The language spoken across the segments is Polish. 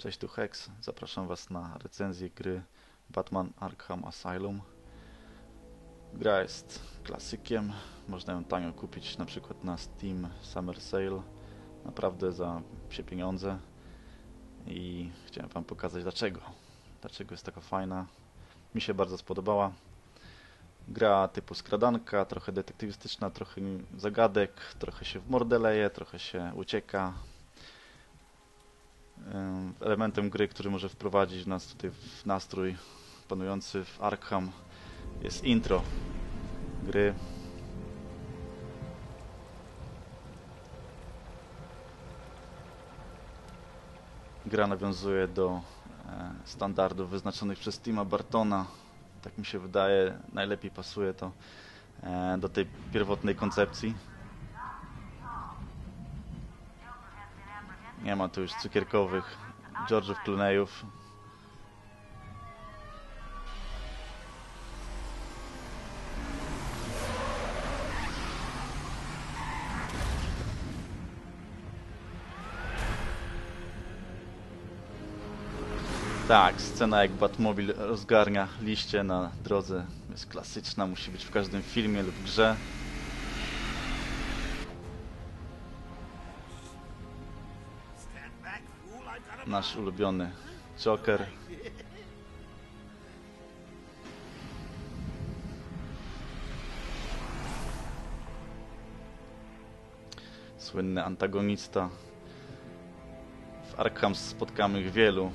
Cześć, tu Hex. Zapraszam Was na recenzję gry Batman Arkham Asylum. Gra jest klasykiem. Można ją tanio kupić na przykład na Steam Summer Sale. Naprawdę za psie pieniądze. I chciałem Wam pokazać dlaczego. Dlaczego jest taka fajna. Mi się bardzo spodobała. Gra typu skradanka, trochę detektywistyczna, trochę zagadek, trochę się w mordę leje, trochę się ucieka, elementem gry, który może wprowadzić nas tutaj w nastrój panujący w Arkham jest intro gry. Gra nawiązuje do e, standardów wyznaczonych przez Tima Bartona. Tak mi się wydaje, najlepiej pasuje to e, do tej pierwotnej koncepcji. Nie ma tu już cukierkowych George'ów Clooneyów. Tak, scena jak Batmobil rozgarnia liście na drodze jest klasyczna, musi być w każdym filmie lub grze. Nasz ulubiony Joker. Słynny antagonista. W Arkham spotkamy ich wielu.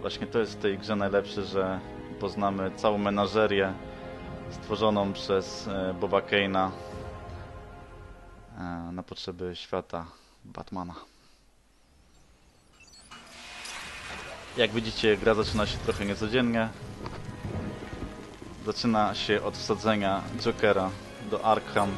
Właśnie to jest w tej grze najlepsze, że poznamy całą menażerię stworzoną przez e, Boba Kane'a e, na potrzeby świata Batmana. Jak widzicie, gra zaczyna się trochę niecodziennie. Zaczyna się od wsadzenia Jokera do Arkham.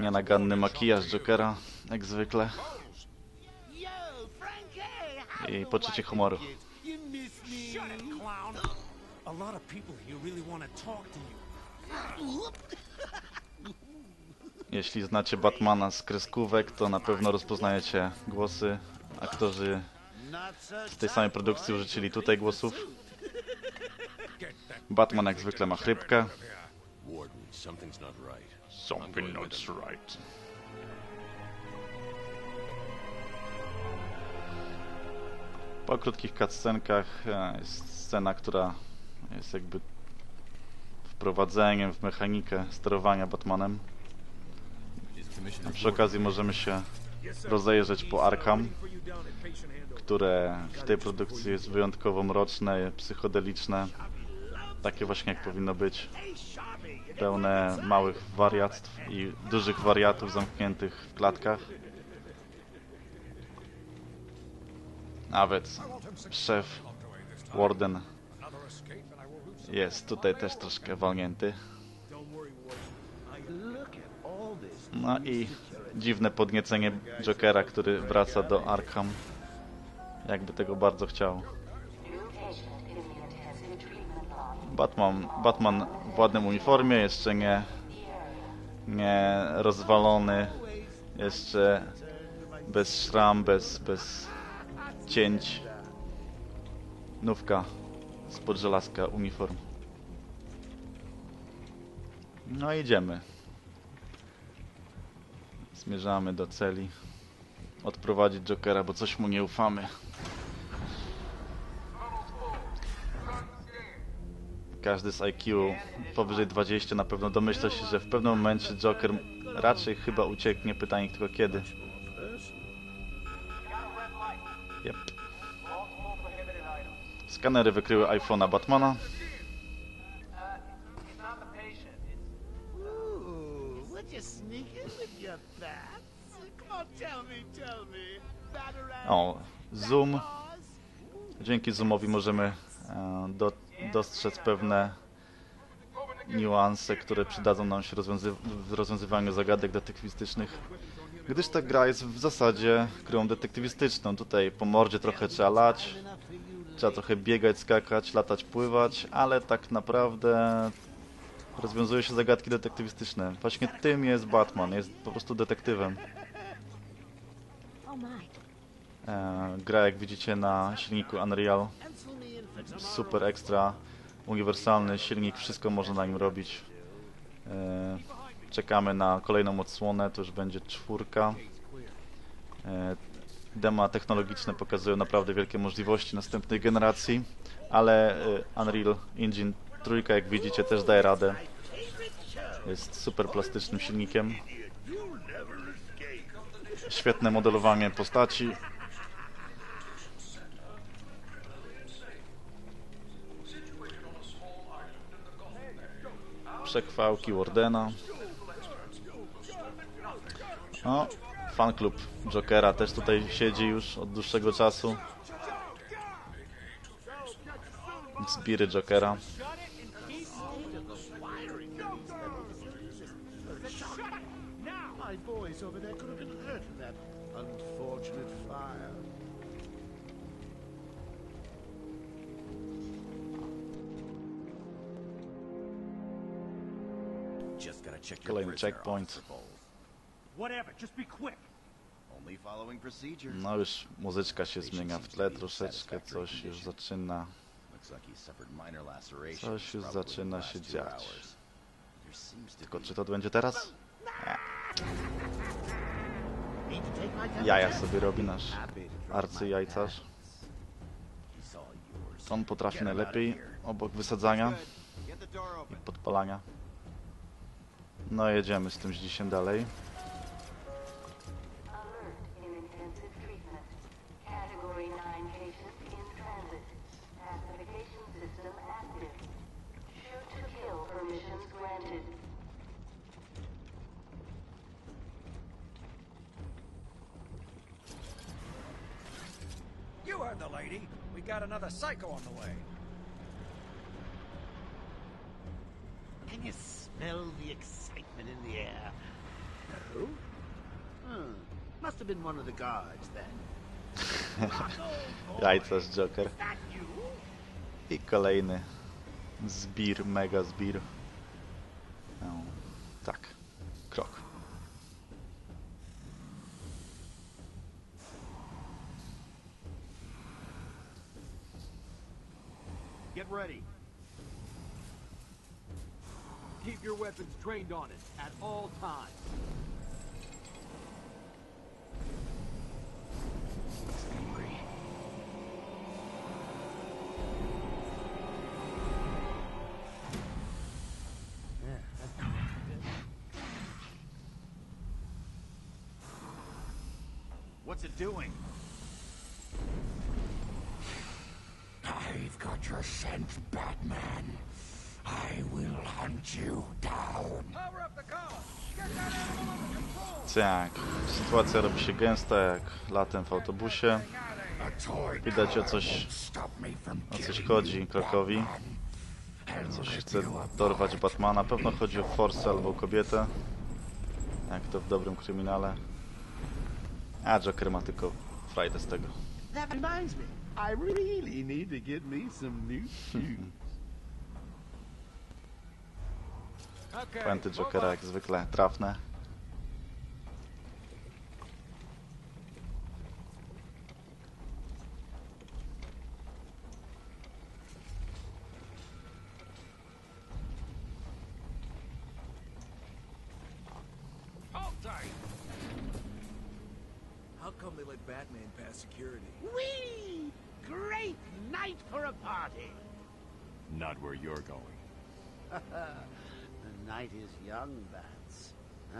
Nienaganny makijaż Jokera, jak zwykle. I poczucie humoru. A lot of people here really want to talk to you. Jeśli znacie Batmana z kreskówek, to na pewno rozpoznajecie głosy. Aktorzy z tej samej produkcji użyczyli tutaj głosów. Batman jak zwykle ma chrypkę. Something right. Po krótkich cutscenkach e, jest scena, która jest jakby wprowadzeniem w mechanikę sterowania Batmanem. A przy okazji możemy się rozejrzeć po Arkham, które w tej produkcji jest wyjątkowo mroczne, psychodeliczne. Takie właśnie jak powinno być. Pełne małych wariactw i dużych wariatów zamkniętych w klatkach. Nawet szef Warden jest tutaj też troszkę walnięty. No i dziwne podniecenie Jokera, który wraca do Arkham. Jakby tego bardzo chciał. Batman, Batman w ładnym uniformie, jeszcze nie, nie rozwalony, jeszcze bez szram, bez, bez cięć. Nówka spod żelazka uniform. No idziemy. Zmierzamy do celi. Odprowadzić Jokera, bo coś mu nie ufamy. Każdy z IQ powyżej 20 na pewno domyśla się, że w pewnym momencie Joker raczej chyba ucieknie. Pytanie tylko kiedy. Yep. Skanery wykryły iPhone'a Batmana. O, zoom. Dzięki zoomowi możemy e, do, dostrzec pewne niuanse, które przydadzą nam się w rozwiązywaniu zagadek detektywistycznych. Gdyż ta gra jest w zasadzie grą detektywistyczną. Tutaj po mordzie trochę trzeba lać, trzeba trochę biegać, skakać, latać, pływać, ale tak naprawdę rozwiązuje się zagadki detektywistyczne. Właśnie tym jest Batman, jest po prostu detektywem. E, gra jak widzicie na silniku Unreal, super ekstra, uniwersalny silnik, wszystko można na nim robić. E, czekamy na kolejną odsłonę, to już będzie czwórka. E, dema technologiczne pokazują naprawdę wielkie możliwości następnej generacji, ale Unreal Engine trójka, jak widzicie, też daje radę. Jest super plastycznym silnikiem. Świetne modelowanie postaci. Przekwałki Wardena. O, fanklub Jokera też tutaj siedzi już od dłuższego czasu. Zbiry Jokera. My boys over there could have been hurt in that unfortunate fire. Just gotta check your Kolejny checkpoint. Whatever, just be quick. Only following procedures. No już muzyczka się zmienia w tle troszeczkę, coś już zaczyna. Coś już zaczyna się dziać. Tylko czy to będzie teraz? Need Jaja sobie robi nasz arcyjajcarz. on potrafi najlepiej obok wysadzania i podpalania. No jedziemy z tym dzisiaj dalej. Got another psycho on the way. Can you smell the excitement in the air? No? Hmm. Must have been one of the guards then. Jajcarz Joker. That you? I kolejny zbir, mega zbir. No, tak, krok. Get ready. Keep your weapons trained on it at all times. What's it doing? Your scent, Batman. I will hunt you down. Power up the car. Get that animal under control. Tak, sytuacja robi się gęsta jak latem w autobusie. Widać o coś, won't stop me from o coś killing chodzi. I'll Coś chce dorwać Batmana. Pewno chodzi o Force albo kobietę. Jak to w dobrym kryminale. A Joker ma tylko frajdę z tego. That reminds me. I really need to get me some new shoes. Jokera jak zwykle trafne.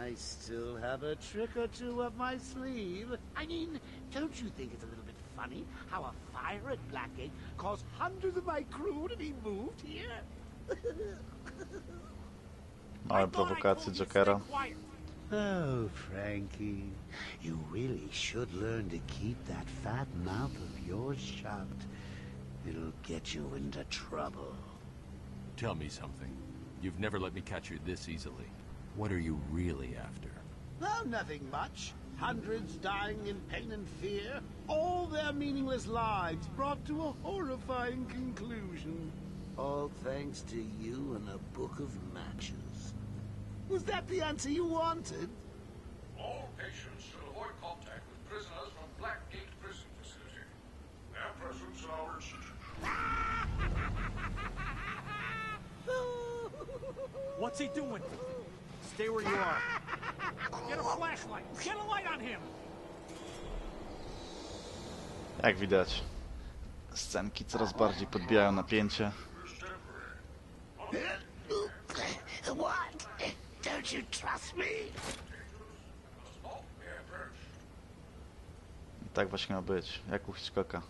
I still have a trick or two up my sleeve. I mean, don't you think it's a little bit funny how a fire at Blackgate caused hundreds of my crew to be moved here? Małe prowokacje Jokera. Oh, Frankie, you really should learn to keep that fat mouth of yours shut. It'll get you into trouble. Tell me something. You've never let me catch you this easily. What are you really after? Oh, nothing much. Hundreds dying in pain and fear. All their meaningless lives brought to a horrifying conclusion. All thanks to you and a book of matches. Was that the answer you wanted? All patients should avoid contact with prisoners from Blackgate Prison Facility. Their presence in our institution What's he doing? Stay where you are. Get a flashlight. Get a light on him. Jak widać, scenki coraz bardziej podbijają napięcie. What? Don't you trust me? I tak właśnie ma być, jak u Hitchcocka.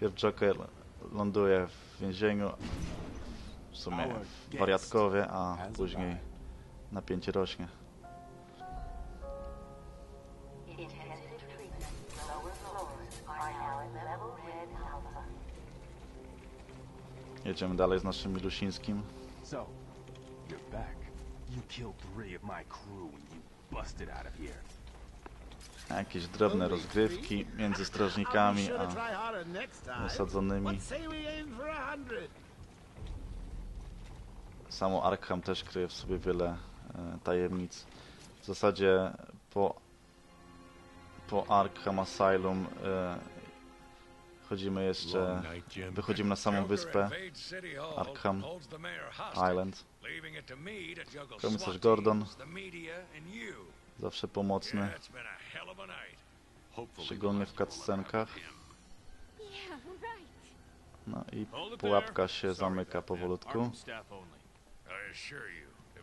Pierw Joker ląduje w więzieniu, w sumie w wariatkowie, a później napięcie rośnie. Jedziemy dalej z naszym Milusińskim. So, you're back. You killed three of my crew and you busted out of here. Jakieś drobne rozgrywki między strażnikami a osadzonymi. Samo Arkham też kryje w sobie wiele tajemnic. W zasadzie po, po Arkham Asylum e, chodzimy jeszcze, wychodzimy na samą wyspę Arkham Island. Komisarz Gordon, zawsze pomocny, szczególnie w cutscenkach. No i pułapka się zamyka powolutku.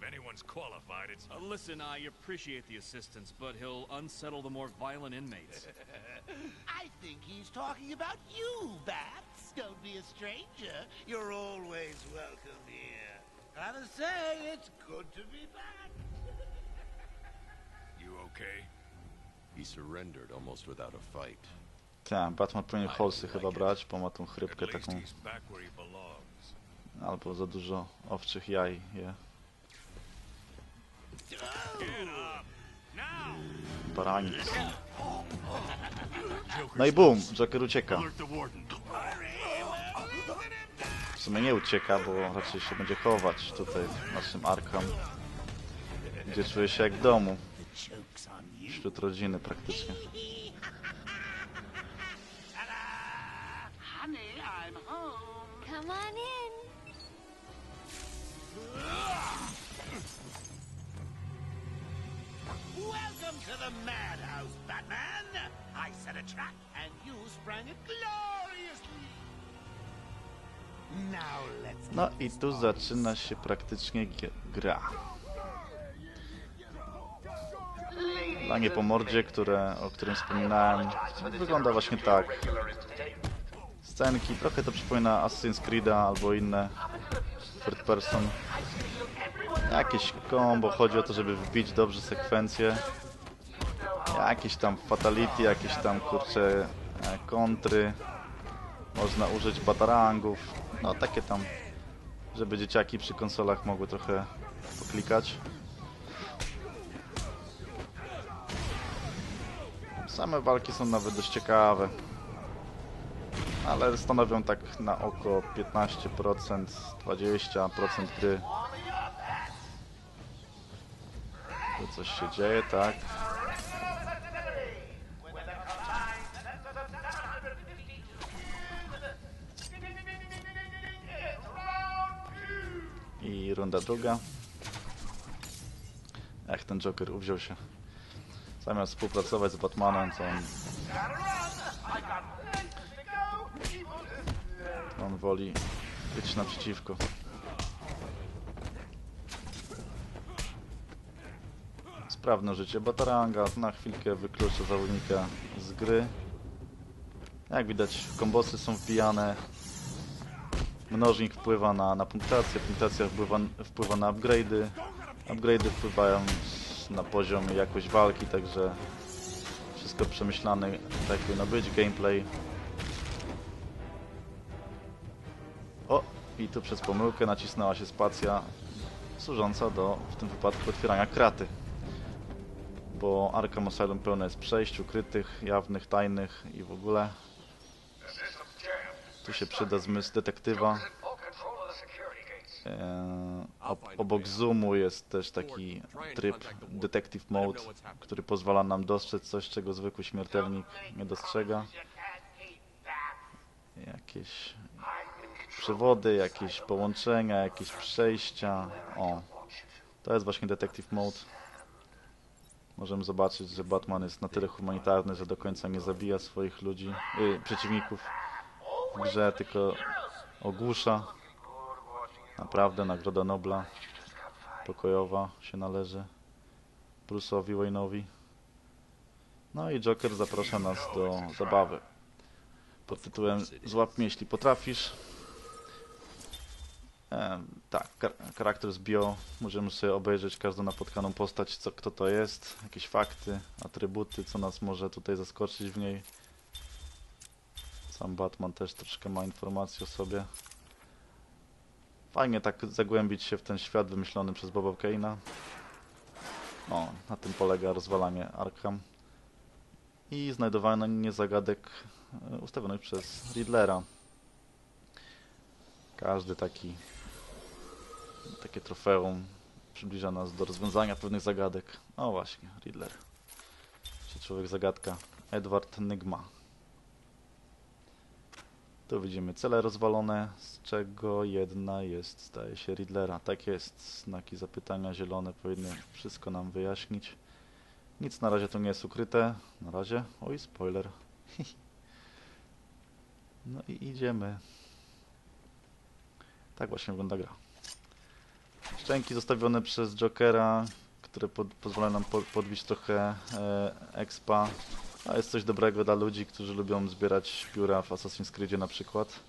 Arkham staff only. I assure you, if anyone's qualified, it's Uh, listen, I appreciate the assistance, but he'll unsettle the more violent inmates. I think he's talking about you, Bats. Don't be a stranger. You're always welcome here. Gotta say, it's good to be back. you okay? he surrendered almost without a fight. Tak, Batman powinien Holsy chyba brać, bo ma tą At chrypkę least taką, he's back where he belongs. albo za dużo owczych jaj je. Get up. Now. Baranic. No i bum, Joker ucieka. W sumie nie ucieka, bo raczej się będzie chować tutaj w naszym Arkham, gdzie czuje się jak w domu, wśród rodziny praktycznie. Come on in. The madhouse, Batman. I set a trap, and you sprang it gloriously. Now let's No i tu zaczyna się praktycznie gra. Lanie po mordzie, które, o którym wspominałem, wygląda właśnie tak. Scenki, trochę to przypomina Assassin's Creed'a albo inne third person. Jakieś combo, chodzi o to, żeby wbić dobrze sekwencje. Jakieś tam fatality, jakieś tam kurcze kontry. Można użyć batarangów. No takie tam, żeby dzieciaki przy konsolach mogły trochę poklikać. Same walki są nawet dość ciekawe. Ale stanowią tak na oko 15%, 20% gry. Tu coś się dzieje, tak? Runda druga. Jak ten Joker uwziął się. Zamiast współpracować z Batmanem, to on... On woli być naprzeciwko. Sprawne życie Bataranga na chwilkę wyklucza zawodnika z gry. Jak widać, kombosy są wbijane. Mnożnik wpływa na, na punktację, punktacja wpływa, wpływa na upgrade'y. Upgrade'y wpływają na poziom i jakość walki, także wszystko przemyślane tak powinno być. Gameplay. O, i tu przez pomyłkę nacisnęła się spacja służąca do, w tym wypadku, otwierania kraty. Bo Arkham Asylum pełne jest przejść ukrytych, jawnych, tajnych i w ogóle. Tu się przyda zmysł detektywa. Ob- obok zoomu jest też taki tryb Detective Mode, który pozwala nam dostrzec coś, czego zwykły śmiertelnik nie dostrzega. Jakieś przewody, jakieś połączenia, jakieś przejścia. O, to jest właśnie Detective Mode. Możemy zobaczyć, że Batman jest na tyle humanitarny, że do końca nie zabija swoich ludzi, y, przeciwników grze, tylko ogłusza. Naprawdę Nagroda Nobla pokojowa się należy Bruce'owi Wayne'owi. No i Joker zaprasza nas do zabawy pod tytułem Złap mnie jeśli potrafisz. Tak, charakter z bio. Możemy sobie obejrzeć każdą napotkaną postać, co, kto to jest, jakieś fakty, atrybuty, co nas może tutaj zaskoczyć w niej. Sam Batman też troszkę ma informacji o sobie. Fajnie tak zagłębić się w ten świat wymyślony przez Boba Kane'a. O, na tym polega rozwalanie Arkham. I znajdowanie zagadek e, ustawionych przez Riddlera. Każdy taki takie trofeum przybliża nas do rozwiązania pewnych zagadek. O właśnie, Riddler. Człowiek zagadka. Edward Nygma. Tu widzimy cele rozwalone, z czego jedna jest, zdaje się, Riddlera. Tak jest, znaki zapytania zielone powinny wszystko nam wyjaśnić. Nic na razie tu nie jest ukryte. Na razie. Oj, spoiler. No i idziemy. Tak właśnie wygląda gra. Szczęki zostawione przez Jokera, które po pozwalają nam po podbić trochę e, expa. A jest coś dobrego dla ludzi, którzy lubią zbierać biura w Assassin's Creedzie na przykład.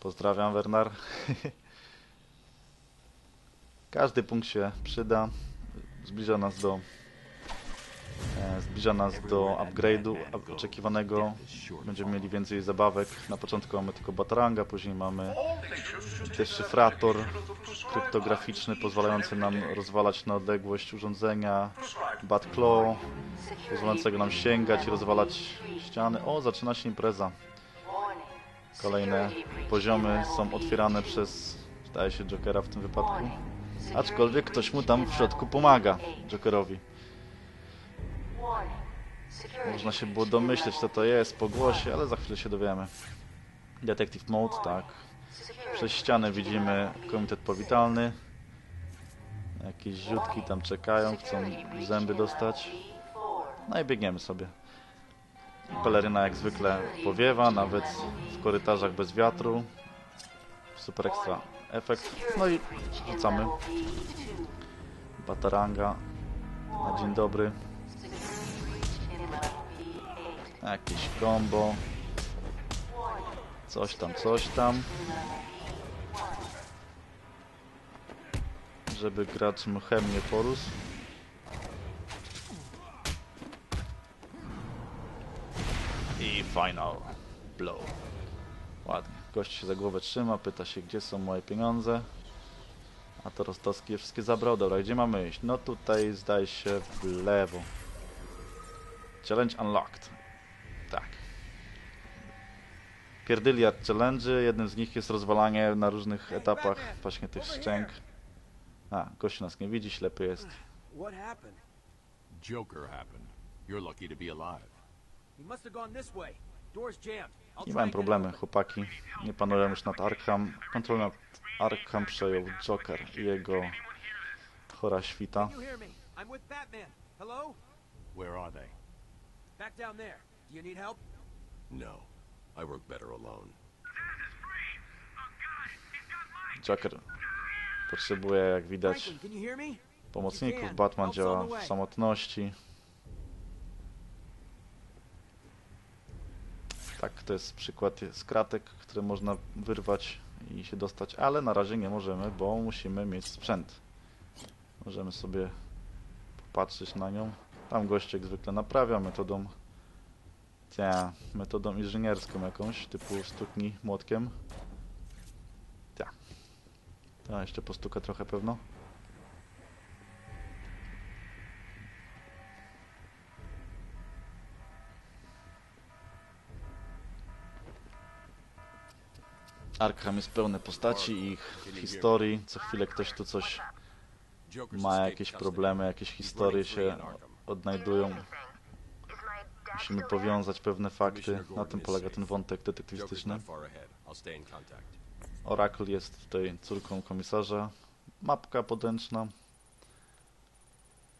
Pozdrawiam, Wernar. Każdy punkt się przyda. Zbliża nas do zbliża nas do upgrade'u up- oczekiwanego. Będziemy mieli więcej zabawek. Na początku mamy tylko bataranga, później mamy deszyfrator kryptograficzny pozwalający nam rozwalać na odległość urządzenia, Batclaw pozwalającego nam sięgać i rozwalać ściany. O, zaczyna się impreza. Kolejne poziomy są otwierane przez, zdaje się, Jokera w tym wypadku. Aczkolwiek ktoś mu tam w środku pomaga, Jokerowi. Można się było domyśleć, co to jest po głosie, ale za chwilę się dowiemy. Detective Mode, tak. Przez ścianę widzimy komitet powitalny. Jakieś ziutki tam czekają, chcą zęby dostać. No i biegniemy sobie. Peleryna jak zwykle powiewa, nawet w korytarzach bez wiatru. Super ekstra efekt. No i rzucamy. Bataranga. Na dzień dobry. Jakieś combo. Coś tam, coś tam. Żeby gracz mchem nie porósł. I final blow. Ładnie. Gość się za głowę trzyma, pyta się, gdzie są moje pieniądze. A to Rostowski je wszystkie zabrał. Dobra, gdzie mamy iść? No tutaj zdaje się w lewo. Challenge unlocked. Pierdyliard challenge. Jednym z nich jest rozwalanie na różnych etapach właśnie tych szczęk. A, gościu nas nie widzi, ślepy jest. What happened? Joker happened. You're lucky to be alive. He must have gone this way. Door's jammed. Nie mają problemy, chłopaki. Nie panują już nad Arkham. Kontrolę nad Arkham przejął Joker i jego chora świta. I'm with Batman. Hello? Where are they? Back down there. Do you need help? No. I work better alone. Joker potrzebuje, jak widać, Franklin, can you hear me? pomocników. Batman działa w samotności. Tak, to jest przykład z kratek, które można wyrwać i się dostać, ale na razie nie możemy, bo musimy mieć sprzęt. Możemy sobie popatrzeć na nią. Tam jak zwykle naprawia metodą metodą inżynierską jakąś, typu stuknij młotkiem. Ta. Ta jeszcze postuka trochę pewno. Arkham jest pełne postaci i ich historii. Co chwilę ktoś tu coś ma jakieś problemy, jakieś historie się odnajdują. Musimy powiązać pewne fakty. Na tym polega ten wątek detektywistyczny. Oracle jest tutaj córką komisarza. Mapka podręczna.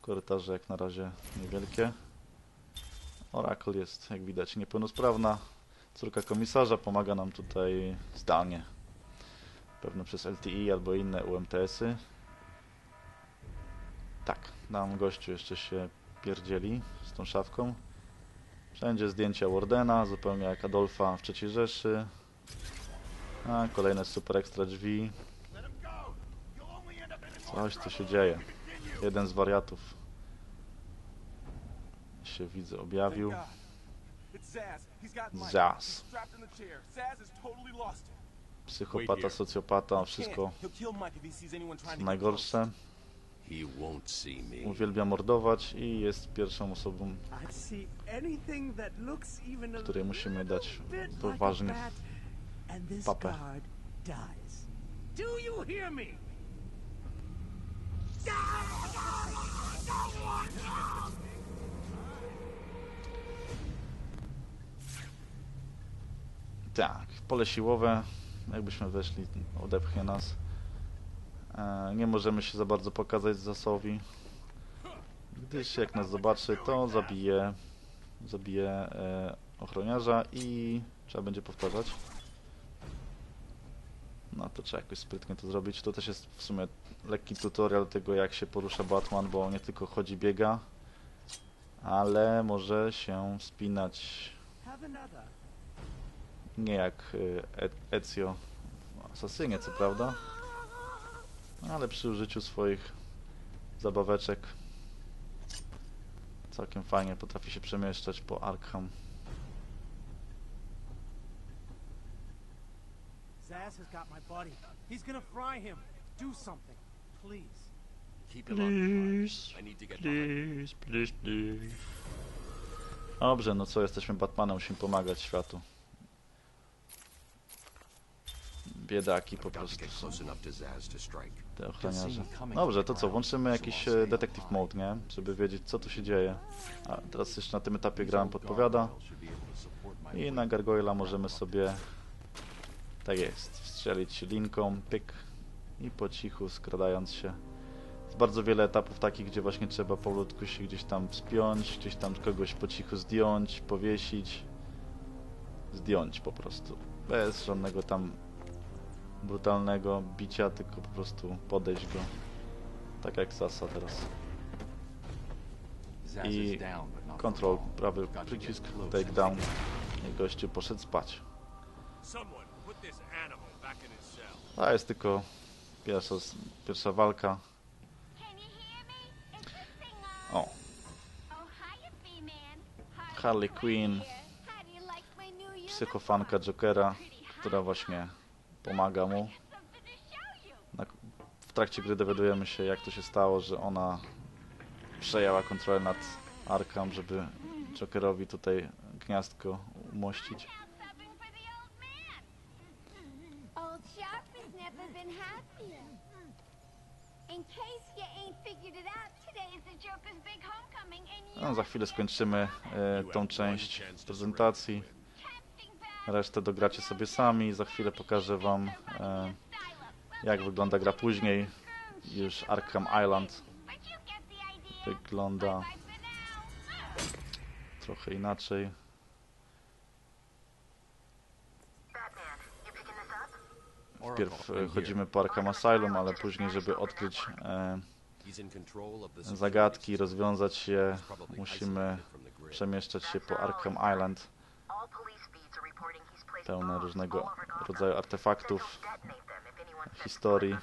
Korytarze jak na razie niewielkie. Oracle jest, jak widać, niepełnosprawna. Córka komisarza pomaga nam tutaj zdalnie. Pewno przez LTE albo inne UMTS-y. Tak, nam gościu jeszcze się pierdzieli z tą szafką. Wszędzie zdjęcia Wardena, zupełnie jak Adolfa w III Rzeszy. A, kolejne super ekstra drzwi. Coś tu się dzieje. Jeden z wariatów się widzę objawił. It. Psychopata, socjopata, wszystko najgorsze. Uwielbia mordować i jest pierwszą osobą, I see anything that looks even a której musimy dać this papę. guard dies. Do you hear me? Tak, pole siłowe. Jakbyśmy weszli, odepchnie nas. E, nie możemy się za bardzo pokazać zasowi. Gdyż jak nas zobaczy, to zabije, zabije e, ochroniarza i trzeba będzie powtarzać. No to trzeba jakoś sprytnie to zrobić. To też jest w sumie lekki tutorial tego, jak się porusza Batman, bo nie tylko chodzi, biega, ale może się wspinać nie jak E- Ezio w Asasynie, co prawda, ale przy użyciu swoich zabaweczek całkiem fajnie potrafi się przemieszczać po Arkham. Zaz has got my body. He's gonna fry him. Do something, please. Keep him occupied. I need to get behind. please, please. Dobrze, no co, jesteśmy Batmanem, musimy pomagać światu. Biedaki po prostu te ochroniarze. Dobrze, to co, włączymy jakiś e, detective mode, nie? Żeby wiedzieć, co tu się dzieje. A teraz jeszcze na tym etapie gra nam podpowiada. I na Gargoyla możemy sobie, tak jest, strzelić linką, pyk i po cichu skradając się. Jest bardzo wiele etapów takich, gdzie właśnie trzeba powolutku się gdzieś tam wspiąć, gdzieś tam kogoś po cichu zdjąć, powiesić. Zdjąć po prostu. Bez żadnego tam brutalnego bicia, tylko po prostu podejść go. Tak jak Sasa teraz. I long. prawy przycisk, close take and down. see. I gościu poszedł spać. A jest tylko pierwsza, pierwsza walka. O? Oh. Harley, Quinn, psychofanka Jokera, która właśnie pomaga mu. Na, w trakcie gry dowiadujemy się, jak to się stało, że ona przejęła kontrolę nad Arkham, żeby Jokerowi tutaj gniazdko umościć. No, za chwilę skończymy e, tą część prezentacji. Resztę dogracie sobie sami. Za chwilę pokażę Wam, e, jak wygląda gra później. Już Arkham Island wygląda trochę inaczej. Wpierw e, chodzimy po Arkham Asylum, ale później, żeby odkryć e, zagadki, rozwiązać je, musimy przemieszczać się po Arkham Island. Pełne różnego rodzaju artefaktów, historii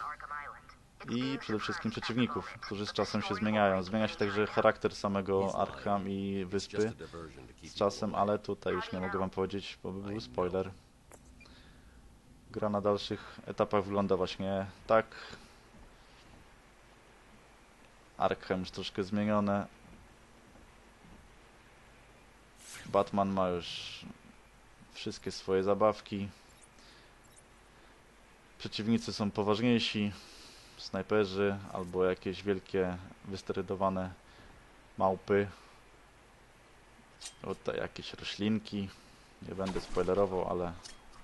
i przede wszystkim przeciwników, którzy z czasem się zmieniają. Zmienia się także charakter samego Arkham i wyspy z czasem, ale tutaj już nie mogę Wam powiedzieć, bo by był spoiler. Gra na dalszych etapach wygląda właśnie tak. Arkham już troszkę zmienione. Batman ma już wszystkie swoje zabawki. przeciwnicy są poważniejsi, snajperzy albo jakieś wielkie, wysterydowane małpy. Tutaj jakieś roślinki. Nie będę spoilerował, ale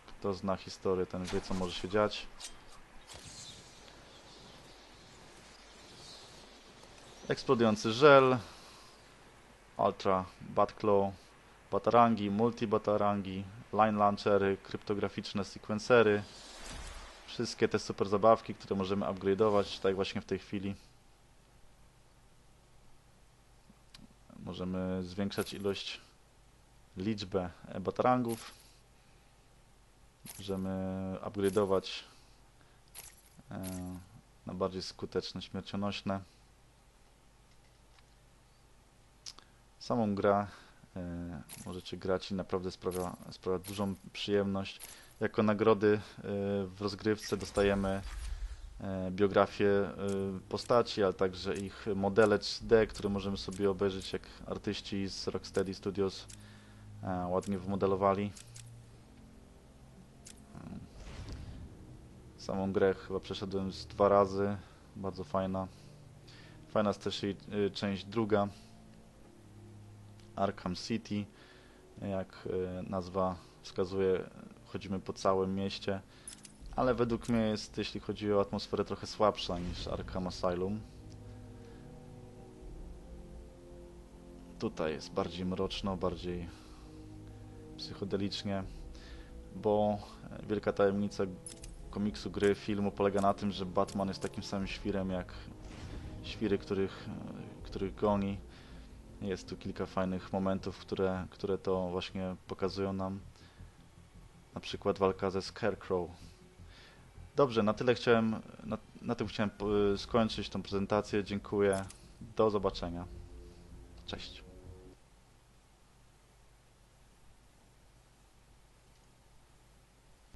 kto zna historię, ten wie, co może się dziać. Eksplodujący żel, Ultra Batclaw, batarangi, multi-batarangi, line launchery, kryptograficzne sequencery. Wszystkie te super zabawki, które możemy upgrade'ować, tak właśnie w tej chwili. Możemy zwiększać ilość, liczbę batarangów. Możemy upgrade'ować e, na bardziej skuteczne, śmiercionośne. Samą grę możecie grać i naprawdę sprawia, sprawia dużą przyjemność. Jako nagrody e, w rozgrywce dostajemy e, biografię e, postaci, ale także ich modele 3D, które możemy sobie obejrzeć, jak artyści z Rocksteady Studios e, ładnie wymodelowali. Samą grę chyba przeszedłem z dwa razy, bardzo fajna. Fajna jest też jej część druga, Arkham City, jak y, nazwa wskazuje, chodzimy po całym mieście, ale według mnie jest, jeśli chodzi o atmosferę, trochę słabsza niż Arkham Asylum. Tutaj jest bardziej mroczno, bardziej psychodelicznie, bo e, wielka tajemnica komiksu, gry, filmu polega na tym, że Batman jest takim samym świrem jak świry, których, e, których goni. Jest tu kilka fajnych momentów, które, które to właśnie pokazują nam. Na przykład walka ze Scarecrow. Dobrze, na tyle chciałem, na, na tym chciałem skończyć tą prezentację. Dziękuję. Do zobaczenia. Cześć.